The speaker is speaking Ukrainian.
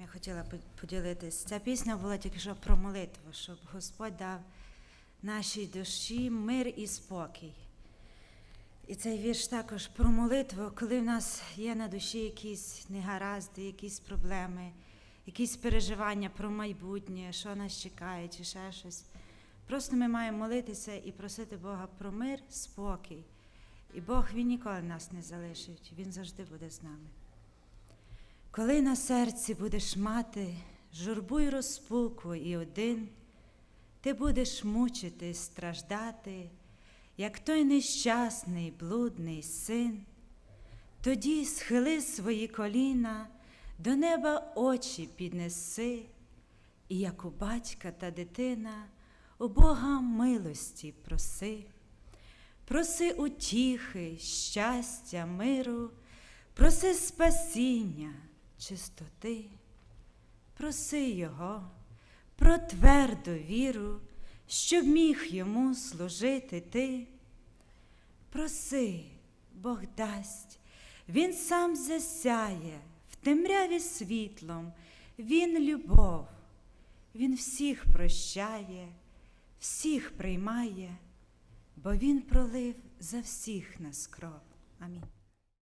Я хотіла по- поділитись. Ця пісня була тільки що про молитву, щоб Господь дав нашій душі мир і спокій. І цей вірш також про молитву, коли в нас є на душі якісь негаразди, якісь проблеми, якісь переживання про майбутнє, що нас чекає, чи ще щось. Просто ми маємо молитися і просити Бога про мир, спокій. І Бог Він ніколи нас не залишить, Він завжди буде з нами. Коли на серці будеш мати журбу й розпуку і один, ти будеш мучити, страждати, як той нещасний, блудний син, тоді схили свої коліна, до неба очі піднеси, і як у батька та дитина у Бога милості проси. Проси утіхи, щастя, миру, проси спасіння, чистоти, проси Його про тверду віру, щоб міг йому служити ти. Проси, Бог дасть, Він сам засяє в темряві світлом, Він любов, Він всіх прощає, всіх приймає, бо Він пролив за всіх нас кров. Амінь.